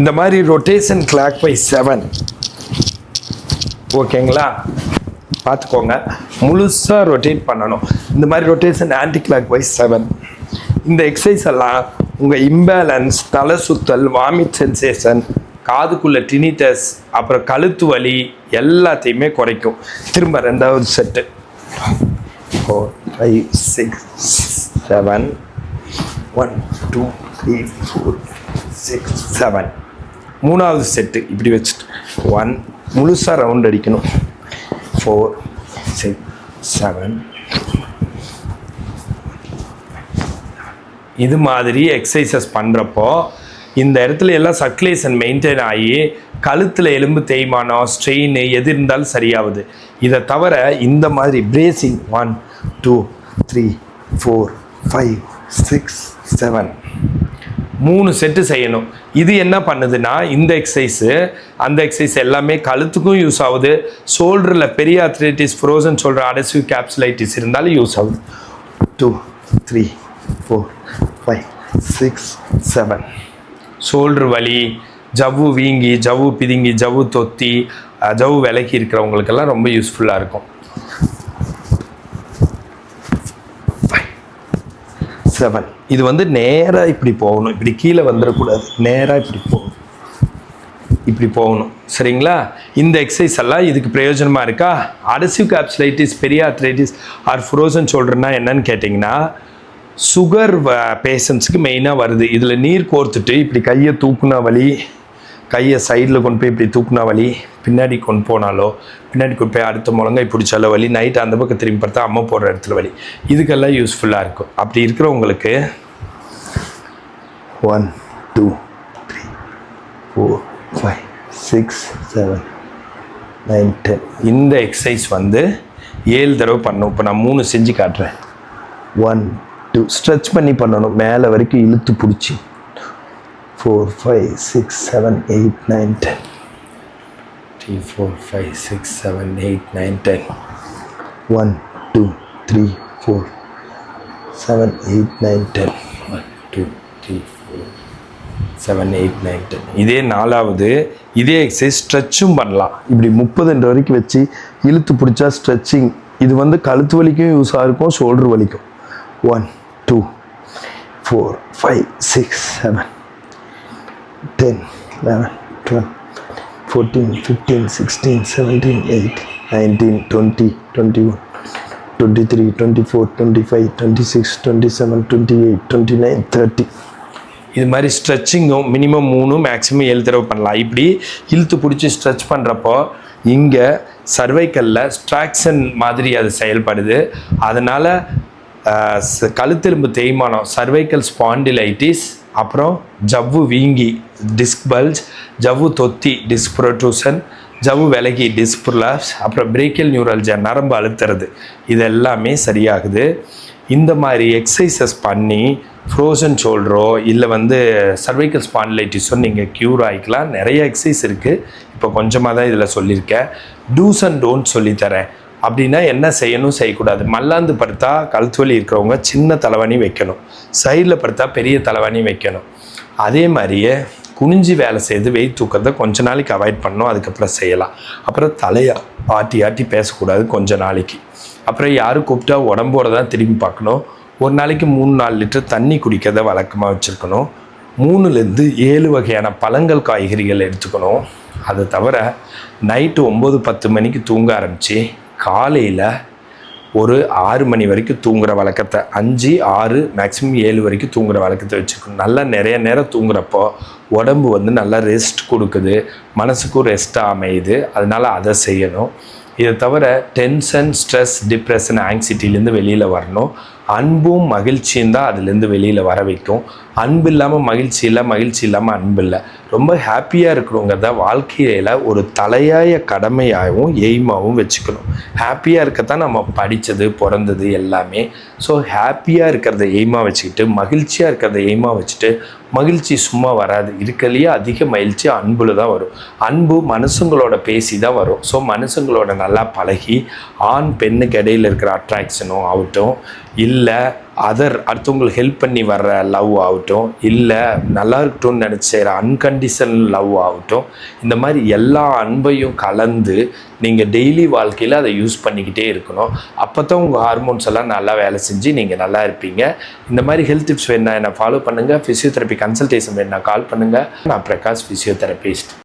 இந்த மாதிரி rotation clock by seven ஓகேங்களா பார்த்துக்கோங்க. முழுசாக ரொட்டேட் பண்ணணும். இந்த மாதிரி rotation anti clock wise seven இந்த எக்ஸசைஸ் எல்லாம் உங்கள் இம்பேலன்ஸ் தலை சுத்தல் வாமிட் சென்சேஷன் காதுக்குள்ள டினிட்டஸ் அப்புறம் கழுத்து வலி எல்லாத்தையுமே குறைக்கும். திரும்ப ரெண்டாவது set four five six seven one two three four six seven மூணாவது செட்டு இப்படி வச்சுட்டு. ஒன் முழுசாக ரவுண்ட் அடிக்கணும். ஃபோர் சிக்ஸ் செவன் இது மாதிரி எக்ஸசைசஸ் பண்ணுறப்போ இந்த இடத்துல எல்லாம் சர்க்குலேஷன் மெயின்டைன் ஆகி கழுத்தில் எலும்பு தேய்மானம் ஸ்ட்ரெயின் எது இருந்தாலும் சரியாகுது. இதை தவிர இந்த மாதிரி bracing one two three four five six seven மூணு செட்டு செய்யணும். இது என்ன பண்ணுதுன்னா இந்த எக்ஸசைஸு அந்த எக்ஸசைஸ் எல்லாமே கழுத்துக்கும் யூஸ் ஆகுது. ஷோல்டரில் பெரிய அத்லட்டிஸ் ஃப்ரோசன் சொல்கிற அடசிவ் கேப்சுலைட்டிஸ் இருந்தாலும் யூஸ் ஆகுது. Two three four five six seven shoulder வலி ஜவ்வு வீங்கி ஜவ்வு பிதுங்கி ஜவ்வு தொத்தி ஜவ்வு விலகி இருக்கிறவங்களுக்கெல்லாம் ரொம்ப யூஸ்ஃபுல்லாக இருக்கும். செவன் இது வந்து நேராக இப்படி போகணும். இப்படி கீழே வந்துடக்கூடாது. நேராக இப்படி போகணும். இப்படி போகணும். சரிங்களா? இந்த எக்ஸசைஸ் எல்லாம் இதுக்கு பிரயோஜனமாக இருக்கா? அடசிவ் கேப்சுலைட்டிஸ் பெரிய அத்லைட்டிஸ் ஆர் ஃப்ரோசன் சொல்கிறேன்னா என்னன்னு கேட்டிங்கன்னா சுகர் பேஷண்ட்ஸுக்கு மெயினாக வருது. இதில் நீர் கோர்த்துட்டு இப்படி கையை தூக்குனா வலி கையை சைடில் கொண்டு போய் இப்படி தூக்குனா வலி பின்னாடி கொண்டு போனாலோ பின்னாடி கொண்டு போய் அடுத்த முழங்கை பிடிச்சாலோ வலி நைட் அந்த பக்கம் திரும்பி பார்த்தா அம்மா போடுற இடத்துல வலி. இதுக்கெல்லாம் யூஸ்ஃபுல்லாக இருக்கும். அப்படி இருக்கிறவங்களுக்கு one two three four five six seven nine ten இந்த எக்ஸசைஸ் வந்து ஏழு தடவை பண்ணணும். இப்போ நான் மூணு செஞ்சு காட்டுறேன். ஒன் டூ ஸ்ட்ரெச் பண்ணி பண்ணணும். மேலே வரைக்கும் இழுத்து பிடிச்சி. Four five six seven eight nine ten three four five six seven eight nine ten one two three four seven eight nine ten one two three four seven eight nine ten இதே நாலாவது இதே exercise ஸ்ட்ரெச்சும் பண்ணலாம். இப்படி முப்பதுன்ற வரைக்கும் வச்சு இழுத்து பிடிச்சா stretching இது வந்து கழுத்து வலிக்கும் யூஸாக இருக்கும் ஷோல்டர் வலிக்கும். One two four five six seven ten eleven twelve fourteen fifteen sixteen seventeen eight nineteen twenty twenty one twenty three twenty four twenty five twenty six twenty seven twenty eight twenty nine thirty இது மாதிரி ஸ்ட்ரெச்சிங்கும் minimum மூணு maximum ஏழு தடவை பண்ணலாம். இப்படி இழுத்து பிடிச்சி stretch பண்ணுறப்போ இங்கே சர்வைக்கல்ல ஸ்ட்ராக்ஷன் மாதிரி அது செயல்படுது. அதனால் கழுத்தெலும்பு தேய்மானம் சர்வைக்கல் ஸ்பாண்டிலைட்டிஸ் அப்புறம் ஜவ்வு வீங்கி டிஸ்க் பல்ஜ் ஜவ்வு தொத்தி டிஸ்க் ப்ரொட்ரூஷன் ஜவ்வு விலகி டிஸ்க் ப்ரொலாப்ஸ் அப்புறம் பிரேக்கியல் நியூரல்ஜா நரம்பு அழுத்துறது. இது எல்லாமே சரியாகுது. இந்த மாதிரி எக்ஸசைசஸ் பண்ணி ஃப்ரோசன் ஷோல்டரோ இல்லை வந்து சர்வைக்கல் ஸ்பான்லைட்டிஸோ நீங்கள் க்யூர் ஆகிக்கலாம் நிறைய எக்ஸசைஸ் இருக்குது இப்போ கொஞ்சமாக தான் இதில் சொல்லியிருக்கேன். டூஸ் அண்ட் டோன்ட் சொல்லித்தரேன். அப்படின்னா என்ன செய்யணும்? செய்யக்கூடாது. மல்லாந்து படுத்தா கழுத்து வலி இருக்கிறவங்க சின்ன தலைவாணி வைக்கணும். சைடில் படுத்தா பெரிய தலைவாணி வைக்கணும். அதே மாதிரியே குனிஞ்சு வேலை செய்து வெயிட் தூக்கத்தை கொஞ்ச நாளைக்கு அவாய்ட் பண்ணணும். அதுக்கப்புறம் செய்யலாம். அப்புறம் தலையை ஆட்டி ஆட்டி பேசக்கூடாது கொஞ்ச நாளைக்கு. அப்புறம் யாரும் கூப்பிட்டா உடம்போட தான் திரும்பி பார்க்கணும். ஒரு நாளைக்கு மூணு நாலு லிட்டர் தண்ணி குடிக்கிறத வழக்கமாக வச்சுருக்கணும். மூணுலேருந்து ஏழு வகையான பழங்கள் காய்கறிகள் எடுத்துக்கணும். அதை தவிர நைட்டு ஒம்பது பத்து மணிக்கு தூங்க ஆரம்பித்து காலையில் ஒரு ஆறு மணி வரைக்கும் தூங்குகிற வழக்கத்தை அஞ்சு ஆறு மேக்ஸிமம் ஏழு வரைக்கும் தூங்குகிற வழக்கத்தை வச்சுக்கணும். நல்லா நிறைய நேரம் தூங்குறப்போ உடம்பு வந்து நல்லா ரெஸ்ட் கொடுக்குது மனசுக்கும் ரெஸ்ட்டாக அமையுது. அதனால் அதை செய்யணும். இதை தவிர டென்ஷன் ஸ்ட்ரெஸ் டிப்ரெஷன் ஆங்ஸைட்டிலேருந்து வெளியில் வரணும். அன்பும் மகிழ்ச்சியும் தான் அதுலேருந்து வெளியில் வர வைக்கும். அன்பு இல்லாமல் மகிழ்ச்சி இல்லை மகிழ்ச்சி இல்லாமல் அன்பு இல்லை ரொம்ப ஹாப்பியாக இருக்கிறவங்கிறத வாழ்க்கையில் ஒரு தலையாய கடமையாகவும் எய்மாகவும் வச்சுக்கணும். ஹாப்பியாக இருக்கத்தான் நம்ம படித்தது பிறந்தது எல்லாமே. ஸோ ஹாப்பியாக இருக்கிறத எய்மாக வச்சுக்கிட்டு மகிழ்ச்சியாக இருக்கிறத எய்மாக வச்சுட்டு மகிழ்ச்சி சும்மா வராது. இருக்கலையே அதிக மகிழ்ச்சி அன்புல தான் வரும். அன்பு மனுஷங்களோட பேசி தான் வரும். ஸோ மனுஷங்களோட நல்லா பழகி ஆண் பெண்ணுக்கு இடையில இருக்கிற அட்ராக்ஷனும் ஆகட்டும் இல்லை அதர் அடுத்தவங்களுக்கு ஹெல்ப் பண்ணி வர்ற லவ் ஆகட்டும் இல்லை நல்லா இருக்கட்டும்னு நினச்சிற அன்கண்டிஷனல் லவ் ஆகட்டும் இந்த மாதிரி எல்லா அன்பையும் கலந்து நீங்கள் டெய்லி வாழ்க்கையில் அதை யூஸ் பண்ணிக்கிட்டே இருக்கணும். அப்போ தான் உங்கள் ஹார்மோன்ஸ் எல்லாம் நல்லா வேலை செஞ்சு நீங்கள் நல்லா இருப்பீங்க. இந்த மாதிரி ஹெல்த் டிப்ஸ் வேணா என்னை ஃபாலோ பண்ணுங்கள் ஃபிசியோதெரப்பி கன்சல்டேஷன் வேணா கால் பண்ணுங்கள் நான் பிரகாஷ் ஃபிசியோதெரபிஸ்ட்